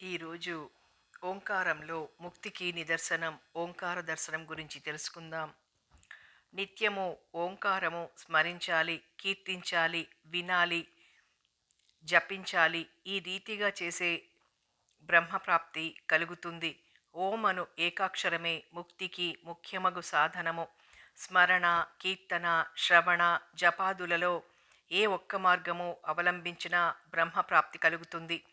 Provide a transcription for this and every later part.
ఈరోజు ఓంకారంలో ముక్తికి నిదర్శనం ఓంకార దర్శనం గురించి తెలుసుకుందాం. నిత్యము ఓంకారము స్మరించాలి కీర్తించాలి వినాలి జపించాలి. ఈ రీతిగా చేసే బ్రహ్మప్రాప్తి కలుగుతుంది. ఓం అను ఏకాక్షరమే ముక్తికి ముఖ్యమగు సాధనము. స్మరణ కీర్తన శ్రవణ జపాదులలో ఏ ఒక్క మార్గము అవలంబించినా బ్రహ్మప్రాప్తి కలుగుతుంది.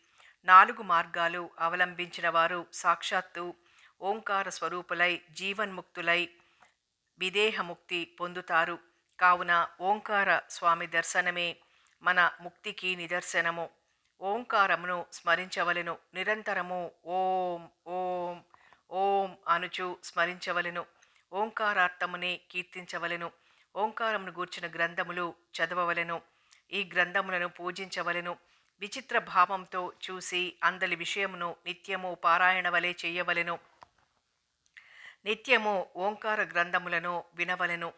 నాలుగు మార్గాలు అవలంబించిన వారు సాక్షాత్తు ఓంకార స్వరూపులై జీవన్ముక్తులై విదేహముక్తి పొందుతారు. కావున ఓంకార స్వామి దర్శనమే మన ముక్తికి నిదర్శనము. ఓంకారమును స్మరించవలెను. నిరంతరము ఓం ఓం ఓం అనుచు స్మరించవలెను. ఓంకారార్థమునే కీర్తించవలెను. ఓంకారమును గూర్చిన గ్రంథములు చదవవలెను. ఈ గ్రంథములను పూజించవలెను. విచిత్ర భావంతో చూసి అందలి విషయమును నిత్యము పారాయణ వలె చేయవలెను. నిత్యము ఓంకార గ్రంథములను వినవలెను.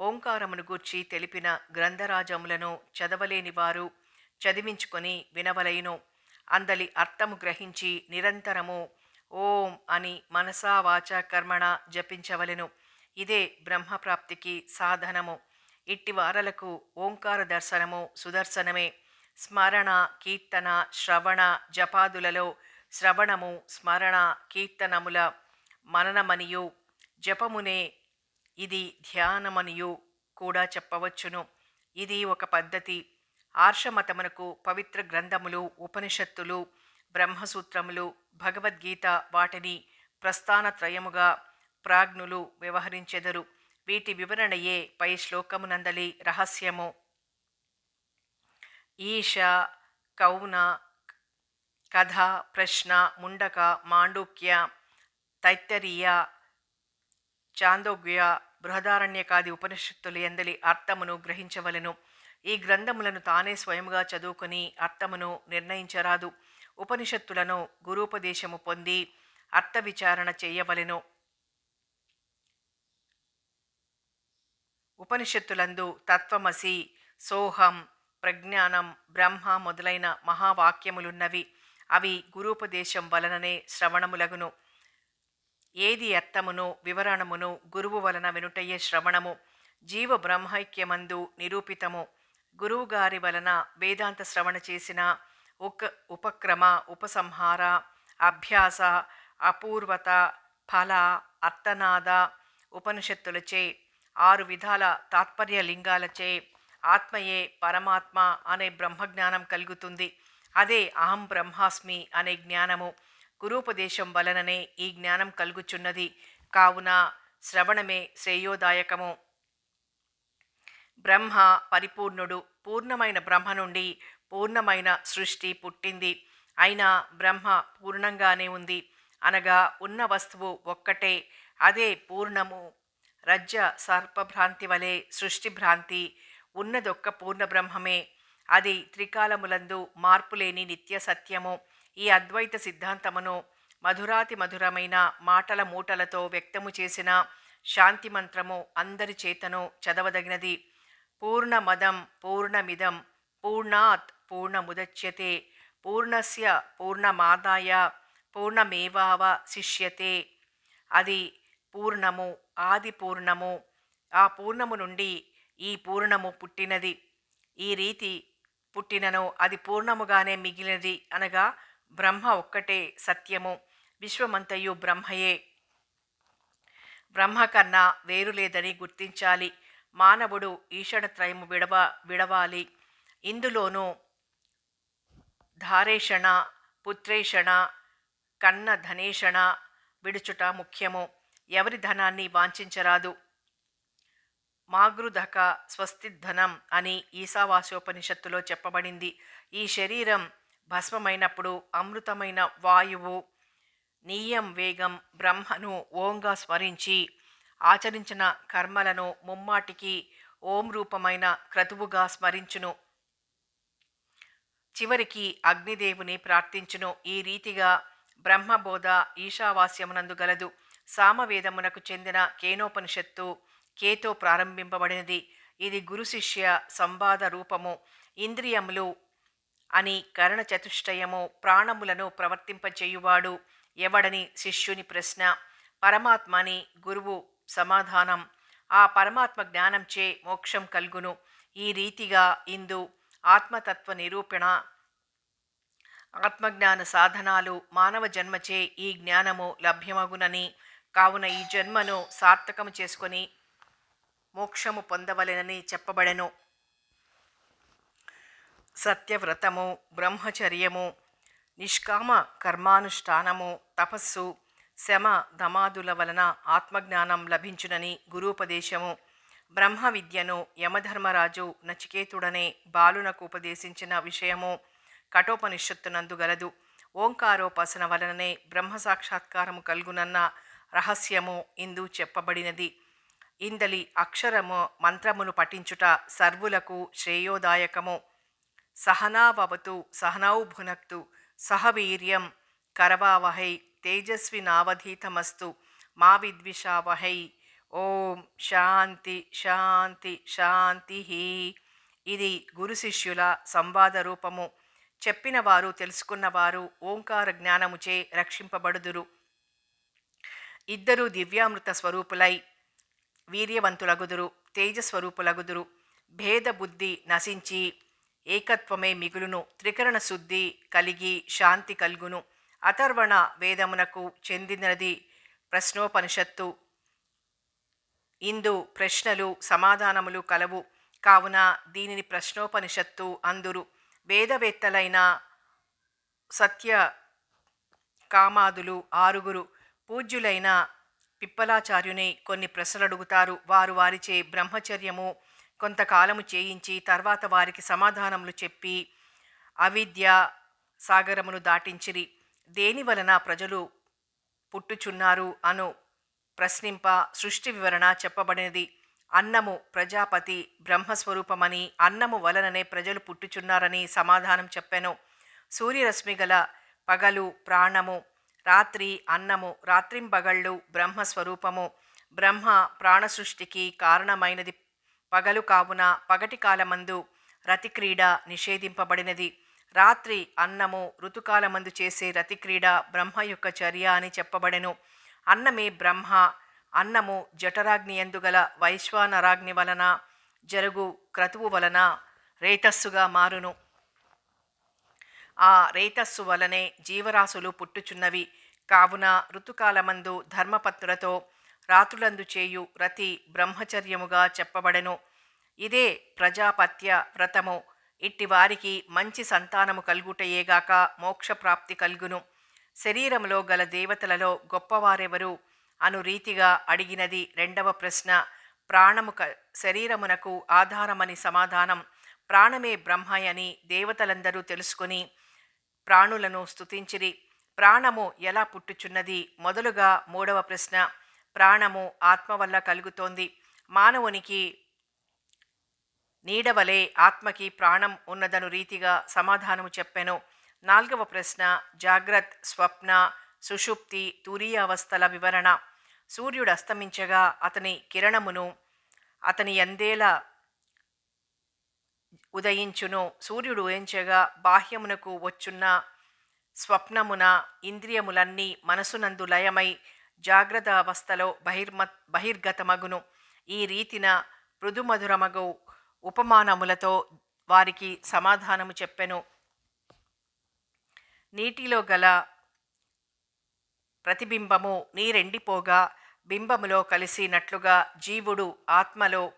ఓంకారమును గూర్చి తెలిపిన గ్రంథరాజములను చదవలేని వారు చదివించుకొని వినవలయును. అందలి అర్థము గ్రహించి నిరంతరము ఓం అని మనసా వాచ కర్మణ జపించవలెను. ఇదే బ్రహ్మప్రాప్తికి సాధనము. ఇట్టి వారలకు ఓంకార దర్శనము సుదర్శనమే. స్మరణ కీర్తన శ్రవణ జపాదులలో శ్రవణము స్మరణ కీర్తనముల మననమనియు. జపమునే ఇది ధ్యానమనియు కూడా చెప్పవచ్చును. ఇది ఒక పద్ధతి. ఆర్షమతమునకు పవిత్ర గ్రంథములు ఉపనిషత్తులు బ్రహ్మసూత్రములు భగవద్గీత వాటిని ప్రస్థానత్రయముగా ప్రాజ్ఞులు వ్యవహరించెదరు. వీటి వివరణయే పై శ్లోకమునందలి రహస్యము. ఈశ కౌన కథ ప్రశ్న ముండక మాండూక్య తైత్తరీయ చాందోగ్య బృహదారణ్యకాది ఉపనిషత్తులు ఎందలి అర్థమును గ్రహించవలెను. ఈ గ్రంథములను తానే స్వయముగా చదువుకుని అర్థమును నిర్ణయించరాదు. ఉపనిషత్తులను గురూపదేశము పొంది అర్థ విచారణ చేయవలెను. ఉపనిషత్తులందు తత్వమసి సోహం ప్రజ్ఞానం బ్రహ్మ మొదలైన మహావాక్యములున్నవి. అవి గురూపదేశం వలననే శ్రవణములగును. ఏది అర్థమును వివరణమును గురువు వలన వినుటయ్యే శ్రవణము. జీవ బ్రహ్మైక్యమందు నిరూపితము. గురువుగారి వలన వేదాంత శ్రవణ చేసిన ఉక ఉపక్రమ ఉపసంహార అభ్యాస అపూర్వత ఫల అర్థనాద ఉపనిషత్తులచే ఆరు విధాల తాత్పర్య లింగాలచే ఆత్మయే పరమాత్మ అనే బ్రహ్మజ్ఞానం కలుగుతుంది. అదే అహం బ్రహ్మాస్మి అనే జ్ఞానము. గురూపదేశం వలననే ఈ జ్ఞానం కలుగుచున్నది. కావున శ్రవణమే శ్రేయోదాయకము. బ్రహ్మ పరిపూర్ణుడు పూర్ణమైన బ్రహ్మ నుండి పూర్ణమైన సృష్టి పుట్టింది. అయినా బ్రహ్మ పూర్ణంగానే ఉంది. అనగా ఉన్న వస్తువు ఒక్కటే అదే పూర్ణము. రజ్జ సర్పభ్రాంతి వలె సృష్టి భ్రాంతి ఉన్నదొక్క పూర్ణ బ్రహ్మమే అది త్రికాలములందు మార్పులేని నిత్య సత్యము. ఈ అద్వైత సిద్ధాంతమును మధురాతి మధురమైన మాటల మూటలతో వ్యక్తము చేసిన శాంతి మంత్రము అందరి చేతను చదవదగినది. పూర్ణమదం పూర్ణమిదం పూర్ణాత్ పూర్ణముదచ్యతే. పూర్ణస్య పూర్ణమాదాయ పూర్ణమేవావ శిష్యతే. అది పూర్ణము ఆది పూర్ణము. ఆ పూర్ణము నుండి ఈ పూర్ణము పుట్టినది. ఈ రీతి పుట్టినను అది పూర్ణముగానే మిగిలినది అనగా బ్రహ్మ ఒక్కటే సత్యము. విశ్వమంతయు బ్రహ్మయే. బ్రహ్మ కన్నా వేరు లేదని గుర్తించాలి. మానవుడు ఈషణత్రయము విడవ విడవాలి. ఇందులోనూ ధారేషణ పుత్రేషణ కన్న ధనేషణ విడుచుట ముఖ్యము. ఎవరి ధనాన్ని వాంఛించరాదు. మాగృధక స్వస్తిధనం అని ఈశావాస్యోపనిషత్తులో చెప్పబడింది. ఈ శరీరం భస్మమైనప్పుడు అమృతమైన వాయువు నీయం వేగం బ్రహ్మను ఓంగా స్మరించి ఆచరించిన కర్మలను ముమ్మాటికి ఓం రూపమైన క్రతువుగా స్మరించును. చివరికి అగ్నిదేవుని ప్రార్థించును. ఈ రీతిగా బ్రహ్మబోధ ఈశావాస్యమునందు గలదు. సామవేదమునకు చెందిన కేనోపనిషత్తు కేతో ప్రారంభింపబడినది. ఇది గురు శిష్య సంవాద రూపము. ఇంద్రియములు అని కరణ చతుష్టయము ప్రాణములను ప్రవర్తింపచేయువాడు ఎవడని శిష్యుని ప్రశ్న. పరమాత్మని గురువు సమాధానం. ఆ పరమాత్మ జ్ఞానంచే మోక్షం కల్గును. ఈ రీతిగా ఇందు ఆత్మతత్వ నిరూపణ ఆత్మజ్ఞాన సాధనాలు మానవ జన్మచే ఈ జ్ఞానము లభ్యమగునని. కావున ఈ జన్మను సార్థకము చేసుకొని మోక్షము పొందవలెనని చెప్పబడెను. సత్యవ్రతము బ్రహ్మచర్యము నిష్కామ కర్మానుష్ఠానము తపస్సు శమ దమాదుల వలన ఆత్మజ్ఞానం లభించునని గురూపదేశము బ్రహ్మ విద్యను యమధర్మరాజు నచికేతుడనే బాలునకు ఉపదేశించిన విషయము కఠోపనిషత్తునందు గలదు. ఓంకారోపాసన వలననే బ్రహ్మ సాక్షాత్కారము కలుగునన్న రహస్యము ఇందు చెప్పబడినది. ఇందలి అక్షరము మంత్రమును పఠించుట సర్వులకు శ్రేయోదాయకము. సహనావవతు సహనౌభునక్తు సహవీర్యం కరవావహై తేజస్వినావధీతమస్తు మా విద్విషావహై ఓం శాంతి శాంతి శాంతి ఇది గురు శిష్యుల సంవాద రూపము. చెప్పినవారు తెలుసుకున్నవారు ఓంకార జ్ఞానముచే రక్షింపబడుదురు. ఇద్దరు దివ్యామృత స్వరూపులై వీర్యవంతులగుదురు తేజస్వరూపులగుదురు భేద బుద్ధి నశించి ఏకత్వమే మిగులును త్రికరణ శుద్ధి కలిగి శాంతి కలుగును అథర్వణ వేదమునకు చెందినది ప్రశ్నోపనిషత్తు. ఇందు ప్రశ్నలు సమాధానములు కలవు. కావున దీనిని ప్రశ్నోపనిషత్తు అందురు. వేదవేత్తలైన సత్య కామాదులు ఆరుగురు పూజ్యులైన పిప్పలాచార్యుని కొన్ని ప్రశ్నలు అడుగుతారు వారు వారిచే బ్రహ్మచర్యము కొంతకాలము చేయించి తర్వాత వారికి సమాధానములు చెప్పి అవిద్య సాగరమును దాటించిరి. దేని వలన ప్రజలు పుట్టుచున్నారు అను ప్రశ్నింప సృష్టి వివరణ చెప్పబడినది. అన్నము ప్రజాపతి బ్రహ్మస్వరూపమని అన్నము వలననే ప్రజలు పుట్టుచున్నారని సమాధానం చెప్పాను. సూర్యరశ్మి గల పగలు ప్రాణము రాత్రి అన్నము రాత్రింబగళ్ళు బ్రహ్మస్వరూపము. బ్రహ్మ ప్రాణ సృష్టికి కారణమైనది. పగలు కావున పగటి కాలమందు రతిక్రీడ నిషేధింపబడినది. రాత్రి అన్నము ఋతుకాలమందు చేసే రతిక్రీడ బ్రహ్మ యొక్క చర్య అని చెప్పబడెను. అన్నమే బ్రహ్మ అన్నము జఠరాగ్ని ఎందుగల వైశ్వానరాగ్ని వలన జరుగు క్రతువు వలన రేతస్సుగా మారును. ఆ రేతస్సు వలనే జీవరాశులు పుట్టుచున్నవి. కావున ఋతుకాలమందు ధర్మపత్రులతో రాత్రులందు చేయు రతి బ్రహ్మచర్యముగా చెప్పబడెను. ఇదే ప్రజాపత్య వ్రతము. ఇట్టి వారికి మంచి సంతానము కలుగుటయేగాక మోక్షప్రాప్తి కలుగును. శరీరములో గల దేవతలలో గొప్పవారెవరు? అను రీతిగా అడిగినది రెండవ ప్రశ్న. ప్రాణము క శరీరమునకు ఆధారమని సమాధానం. ప్రాణమే బ్రహ్మయని దేవతలందరూ తెలుసుకుని ప్రాణులను స్తుతించిరి. ప్రాణము ఎలా పుట్టుచున్నది? మొదలుగా మూడవ ప్రశ్న. ప్రాణము ఆత్మ వల్ల కలుగుతోంది. మానవునికి నీడవలే ఆత్మకి ప్రాణం ఉన్నదను రీతిగా సమాధానము చెప్పాను. నాలుగవ ప్రశ్న. జాగ్రత్ స్వప్న సుషుప్తి తురీయావస్థల వివరణ. సూర్యుడు అస్తమించగా అతని కిరణమును అతని ఎందేలా ఉదయించును. సూర్యుడు ఉదయించగా బాహ్యమునకు వచ్చున్న స్వప్నమున ఇంద్రియములన్నీ మనసునందు లయమై జాగ్రత్త అవస్థలో బహిర్మ బహిర్గతమగును. ఈ రీతిన మృదుమధురమగు ఉపమానములతో వారికి సమాధానము చెప్పెను. నీటిలో గల ప్రతిబింబము నీరెండిపోగా బింబములో కలిసినట్లుగా జీవుడు ఆత్మలో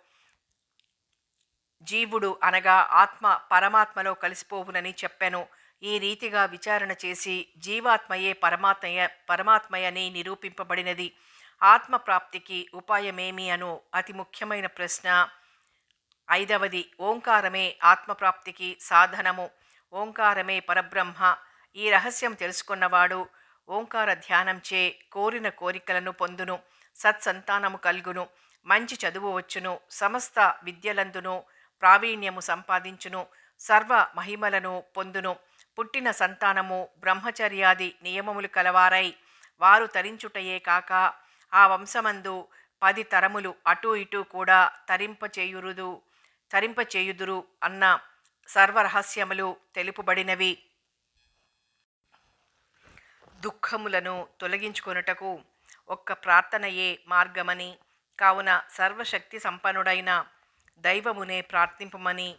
జీవుడు అనగా ఆత్మ పరమాత్మలో కలిసిపోవునని చెప్పాను. ఈ రీతిగా విచారణ చేసి జీవాత్మయే పరమాత్మయ పరమాత్మయని నిరూపింపబడినది. ఆత్మ ప్రాప్తికి ఉపాయమేమి అను అతి ముఖ్యమైన ప్రశ్న. ఐదవది ఓంకారమే ఆత్మప్రాప్తికి సాధనము. ఓంకారమే పరబ్రహ్మ. ఈ రహస్యం తెలుసుకున్నవాడు ఓంకార ధ్యానంచే కోరిన కోరికలను పొందును సత్సంతానము కల్గును మంచి చదువు వచ్చును సమస్త విద్యలందును ప్రావీణ్యము సంపాదించును సర్వ మహిమలను పొందును. పుట్టిన సంతానము బ్రహ్మచర్యాది నియమములు కలవారై వారు తరించుటయే కాక ఆ వంశమందు పది తరములు అటూ ఇటూ కూడా తరింపచేయురుదు తరింపచేయుదురు అన్న సర్వరహస్యములు తెలుపుబడినవి. దుఃఖములను తొలగించుకొనుటకు ఒక్క ప్రార్థనయే మార్గమని కావున సర్వశక్తి సంపన్నుడైన దైవమునే ప్రార్థింపమని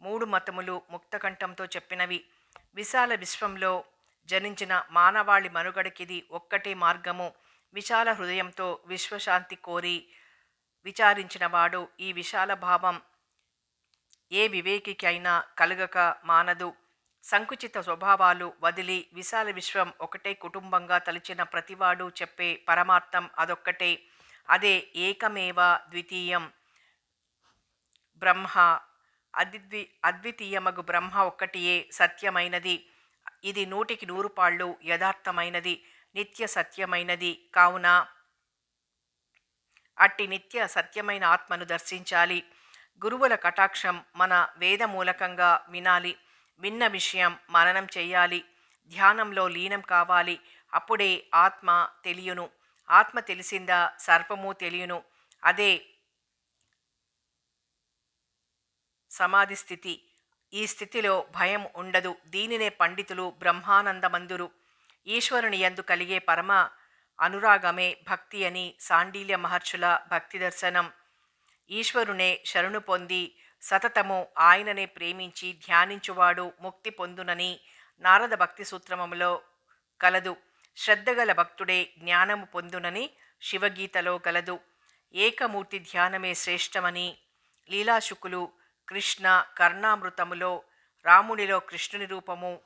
మూడు మతములు ముక్తకంఠంతో చెప్పినవి. విశాల విశ్వంలో జనించిన మానవాళి మనుగడకిది ఒక్కటే మార్గము. విశాల హృదయంతో విశ్వశాంతి కోరి విచారించినవాడు ఈ విశాల భావం ఏ వివేకికి అయినా కలగక మానదు. సంకుచిత స్వభావాలు వదిలి విశాల విశ్వం ఒకటే కుటుంబంగా తలిచిన ప్రతివాడు చెప్పే పరమార్థం అదొక్కటే. అదే ఏకమేవ ద్వితీయం. బ్రహ్మ అద్వి అద్వితీయమగు బ్రహ్మ ఒక్కటియే సత్యమైనది. ఇది నూటికి నూరు పాళ్ళు యథార్థమైనది నిత్య సత్యమైనది. కావున అట్టి నిత్య సత్యమైన ఆత్మను దర్శించాలి. గురువుల కటాక్షం మన వేద మూలకంగా వినాలి. విన్న విషయం మననం చేయాలి ధ్యానంలో లీనం కావాలి. అప్పుడే ఆత్మ తెలియను. ఆత్మ తెలిసిందా? సర్పము తెలియను. అదే సమాధి స్థితి. ఈ స్థితిలో భయం ఉండదు. దీనినే పండితులు బ్రహ్మానందమందురు. ఈశ్వరుని యందు కలిగే పరమ అనురాగమే భక్తి అని సాండీల్య మహర్షుల భక్తి దర్శనం. ఈశ్వరునే శరణు పొంది సతతము ఆయననే ప్రేమించి ధ్యానించువాడు ముక్తి పొందునని నారద భక్తి సూత్రములో కలదు. శ్రద్ధగల భక్తుడే జ్ఞానము పొందునని శివగీతలో కలదు. ఏకమూర్తి ధ్యానమే శ్రేష్టమని లీలాశుకులు కృష్ణ కర్ణామృతములో రామునిలో కృష్ణుని రూపము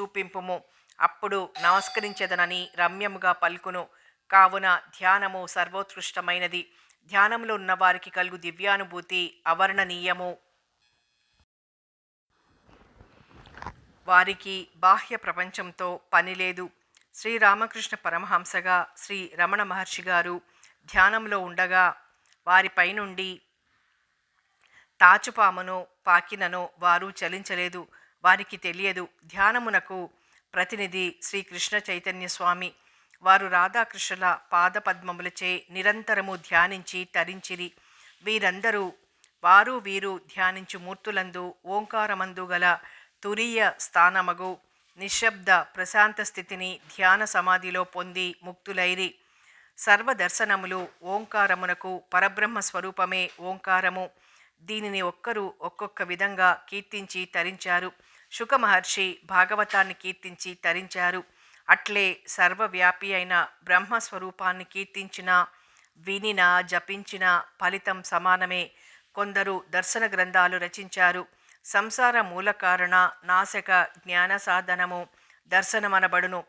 చూపింపుము. అప్పుడు నమస్కరించదనని రమ్యముగా పలుకును. కావున ధ్యానము సర్వోత్కృష్టమైనది. ధ్యానంలో ఉన్నవారికి కలుగు దివ్యానుభూతి అవర్ణనీయము వారికి బాహ్య ప్రపంచంతో పని లేదు. శ్రీరామకృష్ణ పరమహంసగా శ్రీ రమణ మహర్షి గారు ధ్యానంలో ఉండగా వారిపై నుండి తాచుపామును పాకినను వారు చలించలేదు. వారికి తెలియదు. ధ్యానమునకు ప్రతినిధి శ్రీకృష్ణ చైతన్య స్వామి. వారు రాధాకృష్ణుల పాదపద్మములచే నిరంతరము ధ్యానించి తరించిరి. వీరందరూ వారు వీరు ధ్యానించు మూర్తులందు ఓంకారమందు గల తురీయ స్థానమగు నిశ్శబ్ద ప్రశాంత స్థితిని ధ్యాన సమాధిలో పొంది ముక్తులైరి. సర్వదర్శనములు ఓంకారమునకు పరబ్రహ్మ స్వరూపమే ఓంకారము. దీనిని ఒక్కరు ఒక్కొక్క విధంగా కీర్తించి తరించారు. శుక మహర్షి భాగవతాన్ని కీర్తించి తరించారు. అట్లే సర్వవ్యాపి అయిన బ్రహ్మస్వరూపాన్ని కీర్తించిన వినిన జపించిన ఫలితం సమానమే. కొందరు దర్శన గ్రంథాలు రచించారు. సంసార మూలకారణ నాశక జ్ఞాన సాధనము దర్శనమనబడును.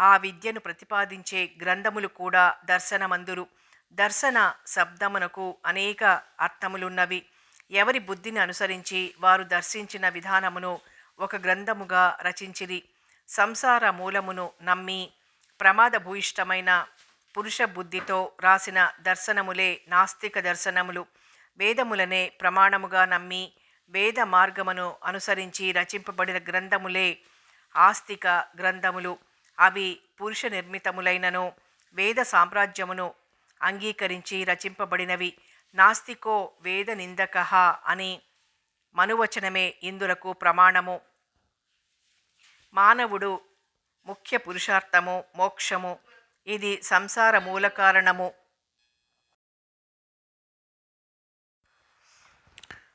ఆ విద్యను ప్రతిపాదించే గ్రంథములు కూడా దర్శనమందురు. దర్శన శబ్దమునకు అనేక అర్థములున్నవి. ఎవరి బుద్ధిని అనుసరించి వారు దర్శించిన విధానమును ఒక గ్రంథముగా రచించిరి. సంసార మూలమును నమ్మి ప్రమాదభూయిష్టమైన పురుష బుద్ధితో రాసిన దర్శనములే నాస్తిక దర్శనములు. వేదములనే ప్రమాణముగా నమ్మి వేద మార్గమును అనుసరించి రచింపబడిన గ్రంథములే ఆస్తిక గ్రంథములు. అవి పురుష నిర్మితములైనను వేద సామ్రాజ్యమును అంగీకరించి రచింపబడినవి. నాస్తికో వేద నిందక అని మనువచనమే ఇందులకు ప్రమాణము. మానవుడు ముఖ్య పురుషార్థము మోక్షము. ఇది సంసార మూల కారణము.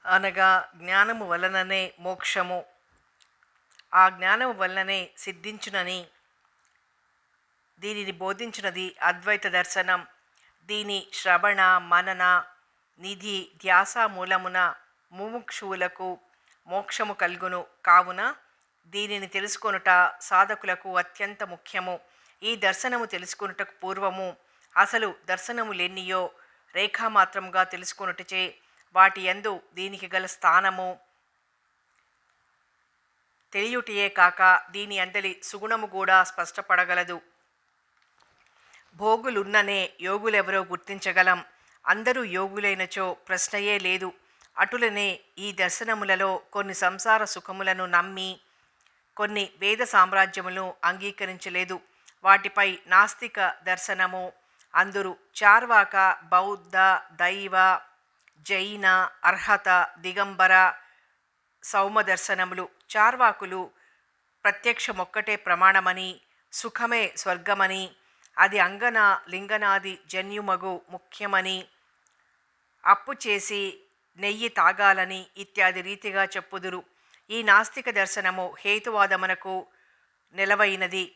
అనగా జ్ఞానము వలననే మోక్షము. ఆ జ్ఞానము వలననే సిద్ధించునని దీనిని బోధించినది అద్వైత దర్శనం. దీని శ్రవణ మనన నిధి ధ్యాస మూలమున ముముక్షువులకు మోక్షము కలుగును. కావున దీనిని తెలుసుకొనుట సాధకులకు అత్యంత ముఖ్యము. ఈ దర్శనము తెలుసుకొనుటకు పూర్వము అసలు దర్శనము లేనియో రేఖామాత్రముగా తెలుసుకొనుటచే వాటి యందు దీనికి గల స్థానము తెలియుటియే కాక దీని అందలి సుగుణము కూడా స్పష్టపడగలదు. భోగులున్ననే యోగులెవరో గుర్తించగలం. అందరూ యోగులైనచో ప్రశ్నయే లేదు. అటులనే ఈ దర్శనములలో కొన్ని సంసార సుఖములను నమ్మి కొన్ని వేద సామ్రాజ్యములను అంగీకరించలేదు. వాటిపై నాస్తిక దర్శనము అందరూ చార్వాక బౌద్ధ దైవ జైన అర్హత దిగంబర సౌమ దర్శనములు చార్వాకులు ప్రత్యక్షమొక్కటే ప్రమాణమని సుఖమే స్వర్గమని అది అంగన లింగనాది జన్యుమగు ముఖ్యమని అప్పు చేసి నెయ్యి తాగాలని ఇత్యాది రీతిగా చెప్పుదురు. ఈ నాస్తిక దర్శనము హేతువాదమునకు నిలవైనది.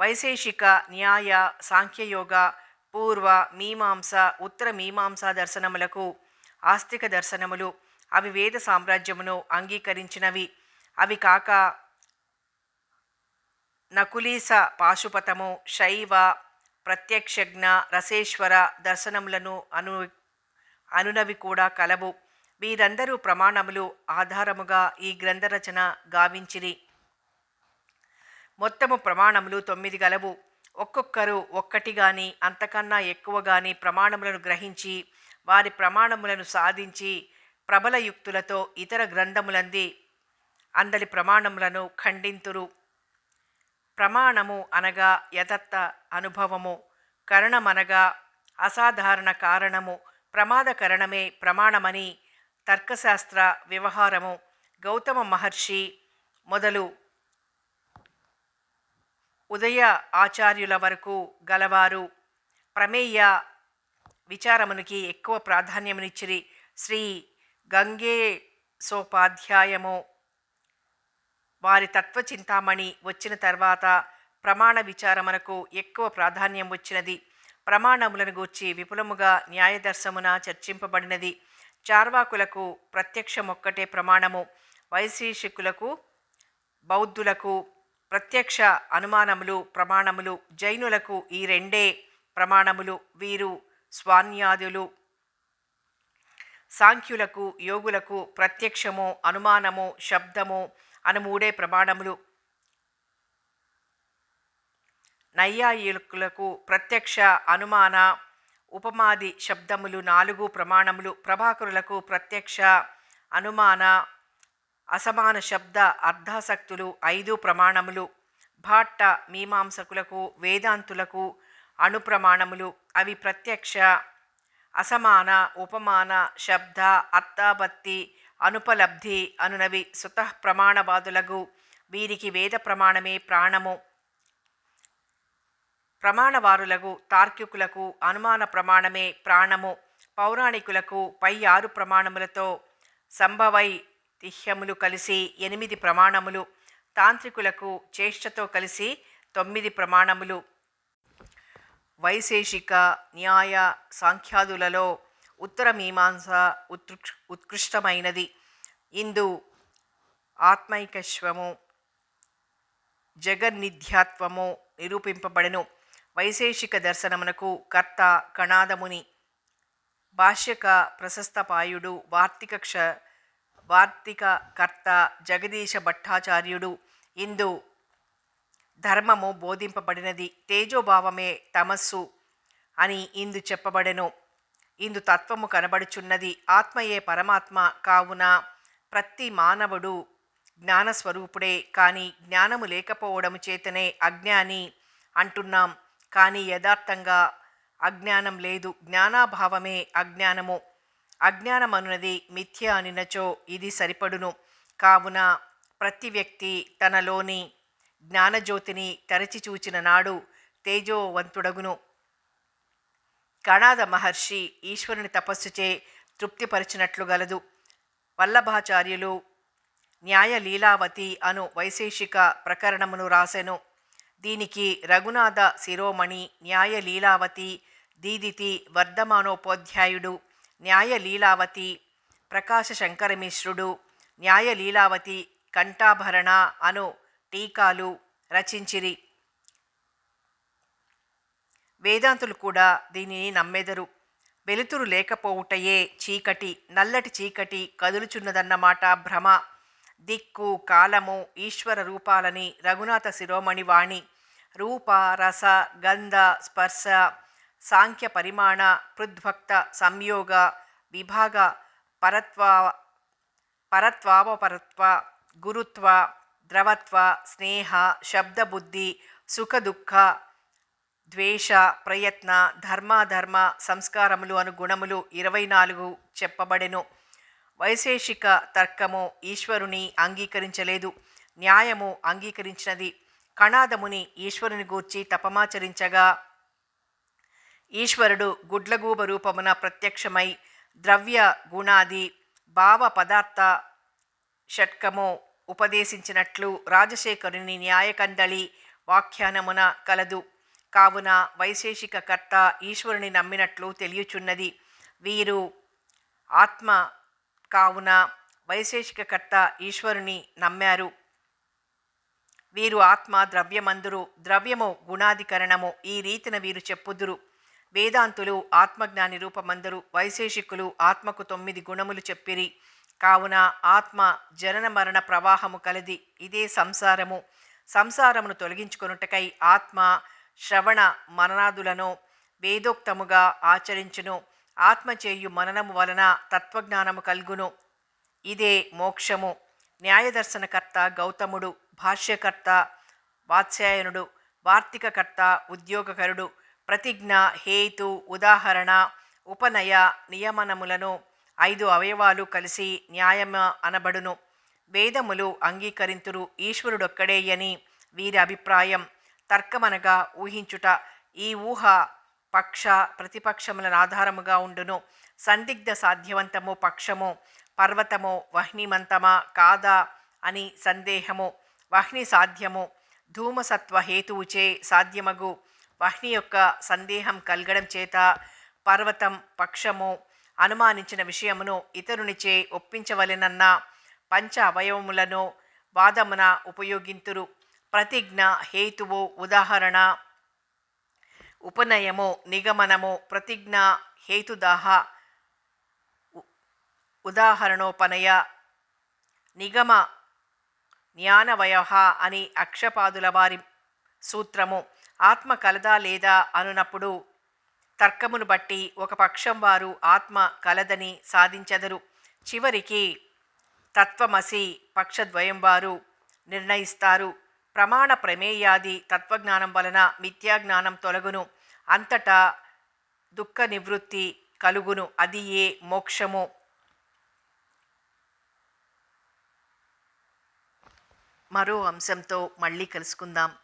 వైశేషిక న్యాయ సాంఖ్యయోగ పూర్వ మీమాంస ఉత్తర మీమాంసా దర్శనములకు ఆస్తిక దర్శనములు. అవి వేద సామ్రాజ్యమును అంగీకరించినవి. అవి కాక నకులీస పాశుపతము శైవ ప్రత్యక్షజ్ఞ రసేశ్వర దర్శనములను అను అనునవి కూడా కలవు. వీరందరూ ప్రమాణములు ఆధారముగా ఈ గ్రంథరచన గావించిరి. మొత్తము ప్రమాణములు తొమ్మిది గలవు. ఒక్కొక్కరు ఒక్కటి గాని అంతకన్నా ఎక్కువ గాని ప్రమాణములను గ్రహించి వారి ప్రమాణములను సాధించి ప్రబల యుక్తులతో ఇతర గ్రంథములంది. అందలి ప్రమాణములను ఖండింతురు. ప్రమాణము అనగా యథత్త అనుభవము కరణమనగా అసాధారణ కారణము ప్రమాదకరణమే ప్రమాణమని తర్కశాస్త్ర వ్యవహారము. గౌతమ మహర్షి మొదలు ఉదయ ఆచార్యుల వరకు గలవారు. ప్రమేయ విచారమునికి ఎక్కువ ప్రాధాన్యమునిచ్చిరి. శ్రీ గంగే సోపాధ్యాయము వారి తత్వ చింతామణి వచ్చిన తర్వాత ప్రమాణ విచారమునకు ఎక్కువ ప్రాధాన్యం వచ్చినది. ప్రమాణములను గూర్చి విపులముగా న్యాయదర్శమున చర్చింపబడినది. చార్వాకులకు ప్రత్యక్షమొక్కటే ప్రమాణము. వైశేషికులకు బౌద్ధులకు ప్రత్యక్ష అనుమానములు ప్రమాణములు. జైనులకు ఈ రెండే ప్రమాణములు. వీరు స్వాన్యాదులు. సాంఖ్యులకు యోగులకు ప్రత్యక్షము అనుమానము శబ్దము అని మూడే ప్రమాణములు. నైయాయికులకు ప్రత్యక్ష అనుమాన ఉపమాది శబ్దములు నాలుగు ప్రమాణములు. ప్రభాకరులకు ప్రత్యక్ష అనుమాన అసమాన శబ్ద అర్ధాసక్తులు ఐదు ప్రమాణములు. భాట్ట మీమాంసకులకు వేదాంతులకు అణుప్రమాణములు అవి ప్రత్యక్ష అసమాన ఉపమాన శబ్ద అత్తాబత్తి అనుపలబ్ధి అనునవి సుతః ప్రమాణవాదులకు వీరికి వేద ప్రమాణమే ప్రాణము. ప్రమాణవారులకు తార్కికులకు అనుమాన ప్రమాణమే ప్రాణము. పౌరాణికులకు పై ఆరు ప్రమాణములతో సంభవై తిహ్యములు కలిసి ఎనిమిది ప్రమాణములు. తాంత్రికులకు చేష్టతో కలిసి తొమ్మిది ప్రమాణములు. వైశేషిక న్యాయ సాంఖ్యాదులలో ఉత్తర మీమాంస ఉత్కృష్ ఉత్కృష్టమైనది. ఇందు ఆత్మైకశ్వము జగన్నిధ్యాత్వము నిరూపింపబడెను. వైశేషిక దర్శనమునకు కర్త కణాదముని భాష్యక ప్రశస్తపాయుడు వార్తిక క్ష వార్తిక కర్త జగదీశ భట్టాచార్యుడు. ఇందు ధర్మము బోధింపబడినది. తేజోభావమే తమస్సు అని ఇందు చెప్పబడెను. ఇందు తత్వము కనబడుచున్నది. ఆత్మయే పరమాత్మ కావున ప్రతి మానవుడు జ్ఞానస్వరూపుడే. కానీ జ్ఞానము లేకపోవడము చేతనే అజ్ఞాని అంటున్నాం. కానీ యథార్థంగా అజ్ఞానం లేదు. జ్ఞానాభావమే అజ్ఞానము. అజ్ఞానమనున్నది మిథ్య అనినచో ఇది సరిపడును. కావున ప్రతి వ్యక్తి తనలోని జ్ఞానజ్యోతిని తరచి చూచిన నాడు తేజోవంతుడగును. కణాద మహర్షి ఈశ్వరుని తపస్సుచే తృప్తిపరిచినట్లు గలదు. వల్లభాచార్యులు న్యాయ లీలావతి అను వైశేషిక ప్రకరణమును రాసెను. దీనికి రఘునాథ శిరోమణి న్యాయ లీలావతి దీదితి వర్ధమానోపాధ్యాయుడు న్యాయ లీలావతి ప్రకాశ శంకరమిశ్రుడు న్యాయ లీలావతి కంఠాభరణ అను టీకాలు రచించిరి. వేదాంతులు కూడా దీనిని నమ్మెదరు. వెలుతురు లేకపోవుటయే చీకటి నల్లటి చీకటి కదులుచున్నదన్నమాట భ్రమ. దిక్కు కాలము ఈశ్వర రూపాలని రఘునాథ శిరోమణి వాణి. రూప రస గంధ స్పర్శ సాంఖ్య పరిమాణ పృద్భక్త సంయోగ విభాగ పరత్వ పరత్వావపరత్వ గురుత్వ ద్రవత్వ స్నేహ శబ్దబుద్ధి సుఖ దుఃఖ ద్వేష ప్రయత్న ధర్మాధర్మ సంస్కారములు అను గుణములు ఇరవై నాలుగు చెప్పబడెను. వైశేషిక తర్కము ఈశ్వరుని అంగీకరించలేదు. న్యాయము అంగీకరించినది. కణాదముని ఈశ్వరుని గూర్చి తపమాచరించగా ఈశ్వరుడు గుడ్లగూబ రూపమున ప్రత్యక్షమై ద్రవ్య గుణాది భావ పదార్థ షట్కము ఉపదేశించినట్లు రాజశేఖరుని న్యాయకందళి వాఖ్యానమున కలదు. కావున వైశేషిక కర్త ఈశ్వరుని నమ్మినట్లు తెలియచున్నది. వీరు ఆత్మ కావున వైశేషిక కర్త ఈశ్వరుని నమ్మారు. వీరు ఆత్మ ద్రవ్యమందురు ద్రవ్యము గుణాధికరణము ఈ రీతిన వీరు చెప్పుదురు. వేదాంతులు ఆత్మజ్ఞాని రూపమందరు వైశేషికులు ఆత్మకు తొమ్మిది గుణములు చెప్పిరి. కావున ఆత్మ జనన మరణ ప్రవాహము కలది ఇదే సంసారము. సంసారమును తొలగించుకొనుటకై ఆత్మ శ్రవణ మననాదులను వేదోక్తముగా ఆచరించును. ఆత్మచేయు మననము వలన తత్వజ్ఞానము కల్గును. ఇదే మోక్షము. న్యాయదర్శనకర్త గౌతముడు భాష్యకర్త వాత్స్యాయనుడు వార్తికకర్త ఉద్యోగకరుడు ప్రతిజ్ఞ హేతు ఉదాహరణ ఉపనయ నియమనములను ఐదు అవయవాలు కలిసి న్యాయమ అనబడును. వేదములు అంగీకరింతురు ఈశ్వరుడొక్కడేయని వీరి అభిప్రాయం. తర్కమనగా ఊహించుట ఈ ఊహ పక్ష ప్రతిపక్షములను ఆధారముగా ఉండును. సందిగ్ధ సాధ్యవంతము పక్షము పర్వతము వహ్నిమంతమా కాదా అని సందేహము. వహ్ని సాధ్యము ధూమసత్వ హేతువుచే సాధ్యమగు. వహ్ని యొక్క సందేహం కలగడం చేత పర్వతం పక్షము అనుమానించిన విషయమును ఇతరునిచే ఒప్పించవలెనన్న పంచ అవయవములను వాదమున ఉపయోగింతురు. ప్రతిజ్ఞ హేతువు ఉదాహరణ ఉపనయము నిగమనము ప్రతిజ్ఞ హేతుదాహ ఉ- ఉదాహరణోపనయ నిగమ జ్ఞానవయ అని అక్షపాదుల వారి సూత్రము. ఆత్మ కలదా లేదా అనునప్పుడు తర్కమును బట్టి ఒక పక్షం వారు ఆత్మ కలదని సాధించెదరు. చివరికి తత్వమసి పక్షద్వయం వారు నిర్ణయిస్తారు. ప్రమాణ ప్రమేయాది తత్వజ్ఞానం వలన మిథ్యాజ్ఞానం తొలగును. అంతటా దుఃఖ నివృత్తి కలుగును. అది ఏ మోక్షము? మరో అంశంతో మళ్ళీ కలుసుకుందాం.